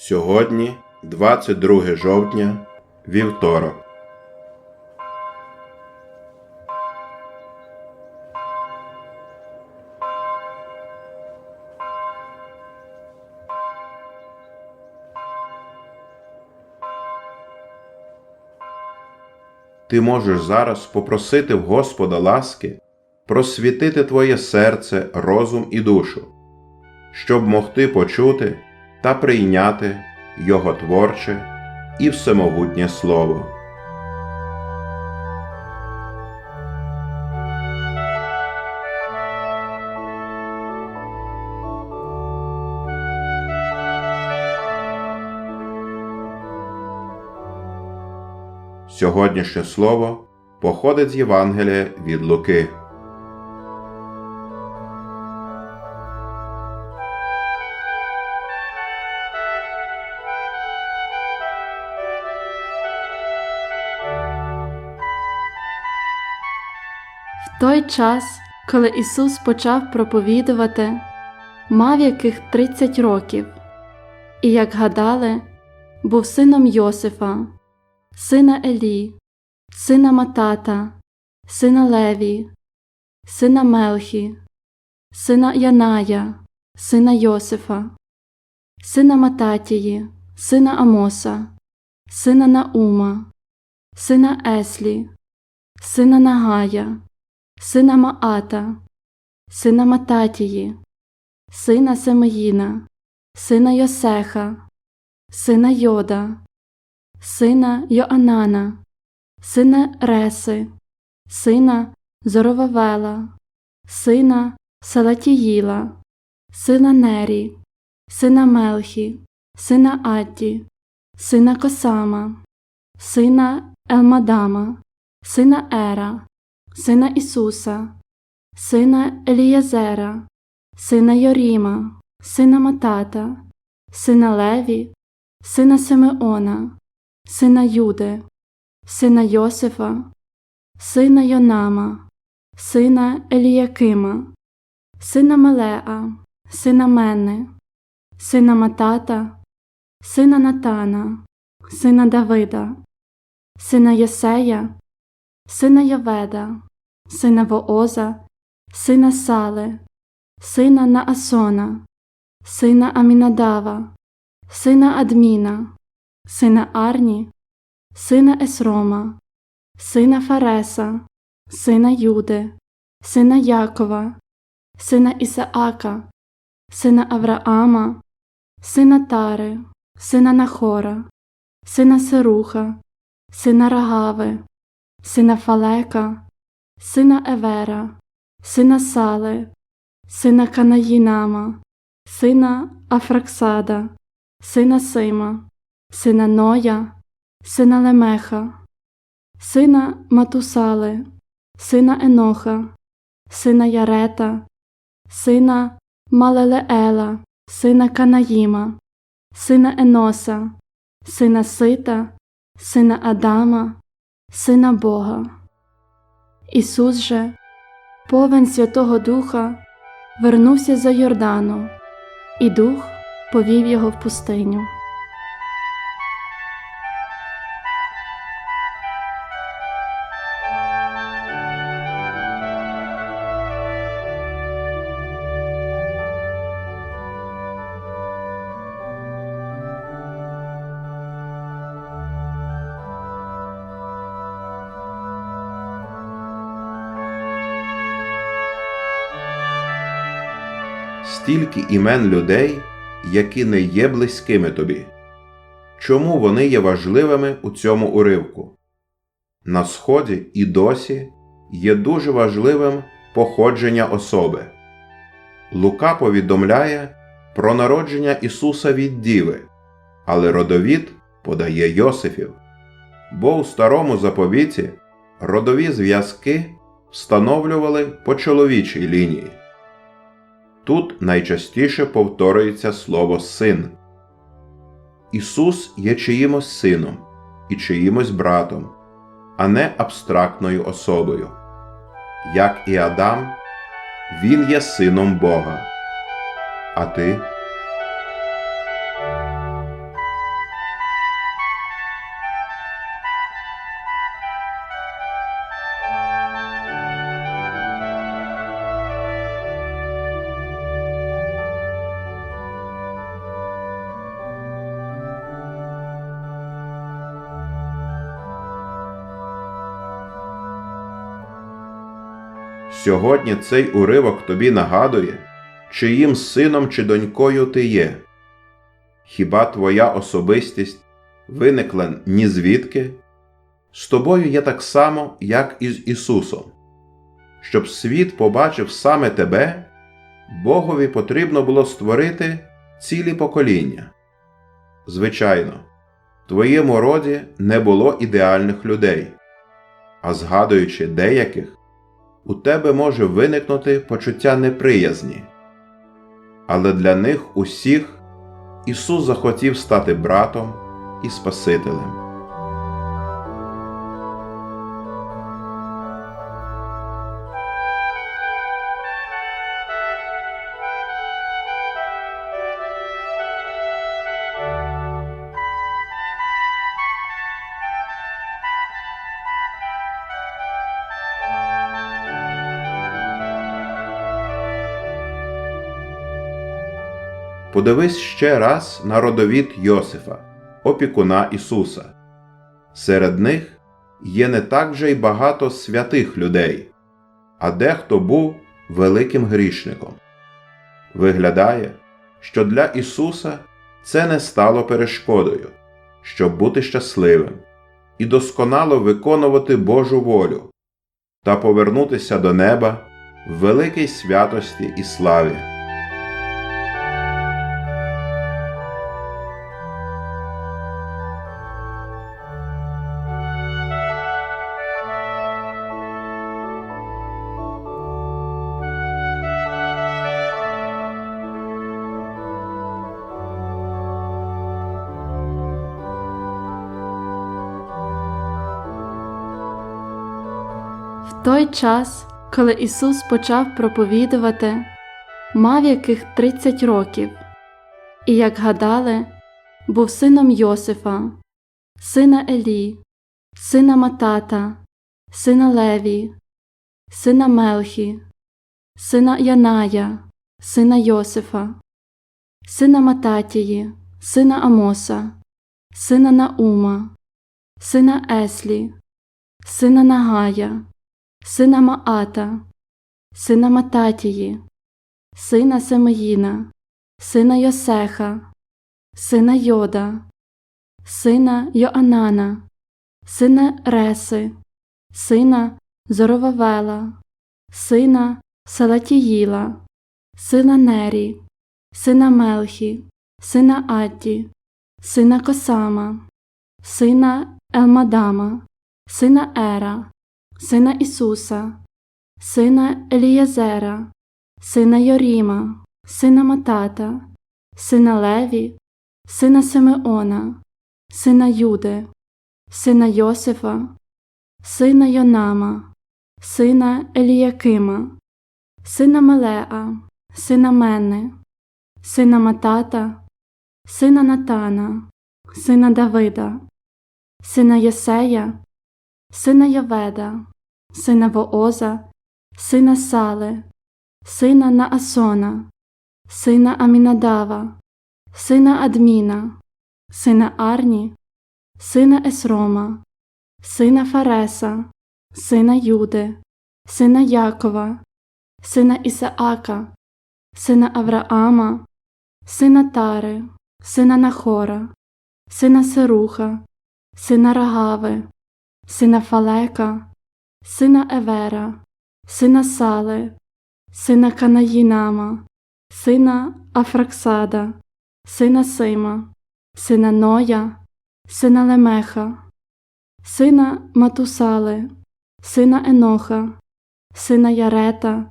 Сьогодні 22 жовтня, вівторок. Ти можеш зараз попросити в Господа ласки просвітити твоє серце, розум і душу, щоб могти почути та прийняти Його творче і всемогутнє Слово. Сьогоднішнє слово походить з Євангелія від Луки. Той час, коли Ісус почав проповідувати, мав яких 30 років, і, як гадали, був сином Йосифа, сина Елі, сина Матата, сина Леві, сина Мелхі, сина Яная, сина Йосифа, сина Мататії, сина Амоса, сина Наума, сина Еслі, сина Нагая, сина Маата, сина Мататії, сина Семеїна, сина Йосеха, сина Йода, сина Йоанана, сина Реси, сина Зоровавела, сина Салатіїла, сина Нері, сина Мелхі, сина Адді, сина Косама, сина Елмадама, сина Ера, сина Ісуса, сина Елієзера, сина Йоріма, сина Матата, сина Леві, сина Симеона, сина Юди, сина Йосифа, сина Йонама, сина Еліякима, сина Мелеа, сина Менни, сина Матата, сина Натана, сина Давида, сина Єсея, сина Яведа, сина Вооза, сина Сале, сина Наасона, сина Амінадава, сина Адміна, сина Арні, сина Есрома, сина Фареса, сина Юди, сина Якова, сина Ісаака, сина Авраама, сина Тари, сина Нахора, сина Серуха, сина Рагави, сина Фалека, сина Евера, сина Сале, сина Канаїнама, сина Афраксада, сина Сима, сина Ноя, сина Лемеха, сина Матусали, сина Еноха, сина Ярета, сина Малелеела, сина Канаїма, сина Еноса, сина Сита, сина Адама, сина Бога. Ісус же, повен Святого Духа, вернувся за Йордану, і Дух повів його в пустиню. Стільки імен людей, які не є близькими тобі. Чому вони є важливими у цьому уривку? На Сході і досі є дуже важливим походження особи. Лука повідомляє про народження Ісуса від Діви, але родовід подає Йосифів. Бо у старому заповіті родові зв'язки встановлювали по чоловічій лінії. Тут найчастіше повторюється слово син. Ісус є чиїмось сином і чиїмось братом, а не абстрактною особою. Як і Адам, Він є сином Бога. А ти? Сьогодні цей уривок тобі нагадує, чиїм сином чи донькою ти є. Хіба твоя особистість виникла ні звідки? З тобою є так само, як і з Ісусом. Щоб світ побачив саме тебе, Богові потрібно було створити цілі покоління. Звичайно, в твоєму роді не було ідеальних людей, а згадуючи деяких, у тебе може виникнути почуття неприязні. Але для них усіх Ісус захотів стати братом і Спасителем. Подивись ще раз на родовід Йосифа, опікуна Ісуса. Серед них є не так вже й багато святих людей, а дехто був великим грішником. Виглядає, що для Ісуса це не стало перешкодою, щоб бути щасливим і досконало виконувати Божу волю та повернутися до неба в великій святості і славі. Той час, коли Ісус почав проповідувати, мав яких 30 років, і, як гадали, був сином Йосифа, сина Елі, сина Матата, сина Леві, сина Мелхі, сина Яная, сина Йосифа, сина Мататії, сина Амоса, сина Наума, сина Еслі, сина Нагая, сина Маата, сина Мататії, сина Семеїна, сина Йосеха, сина Йода, сина Йоанана, сина Реси, сина Зоровавела, сина Салатіїла, сина Нері, сина Мелхі, сина Адді, сина Косама, сина Елмадама, сина Ера, сина Ісуса, сина Елієзера, сина Йоріма, сина Матата, сина Леві, сина Симеона, сина Юди, сина Йосифа, сина Йонама, сина Еліякима, сина Мелеа, сина Менни, сина Матата, сина Натана, сина Давида, сина Єсея, сина Яведа, сина Вооза, сина Сале, сина Наасона, сина Амінадава, сина Адміна, сина Арні, сина Есрома, сина Фареса, сина Юди, сина Якова, сина Ісаака, сина Авраама, сина Тари, сина Нахора, сина Серуха, сина Рагави, сина Фалека, сина Евера, сина Сале, сина Канаїнама, сина Афраксада, сина Сима, сина Ноя, сина Лемеха, сина Матусали, сина Еноха, сина Ярета,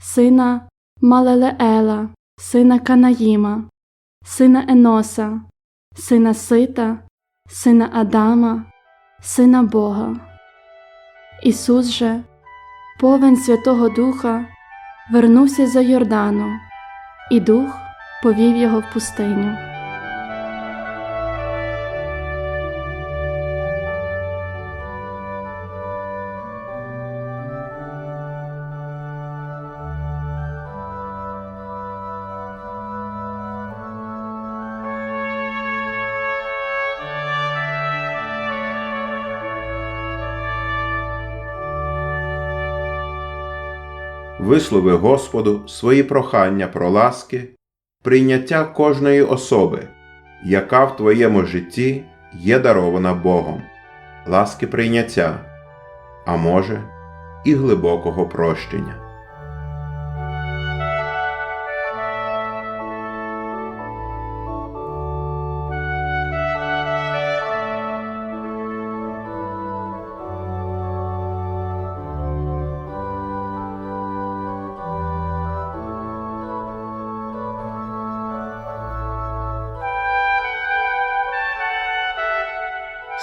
сина Малелеела, сина Канаїма, сина Еноса, сина Сита, сина Адама, сина Бога. Ісус же, повен Святого Духа, вернувся за Йордану, і Дух повів його в пустиню. Вислови Господу свої прохання про ласки, прийняття кожної особи, яка в твоєму житті є дарована Богом, ласки прийняття, а може, і глибокого прощення.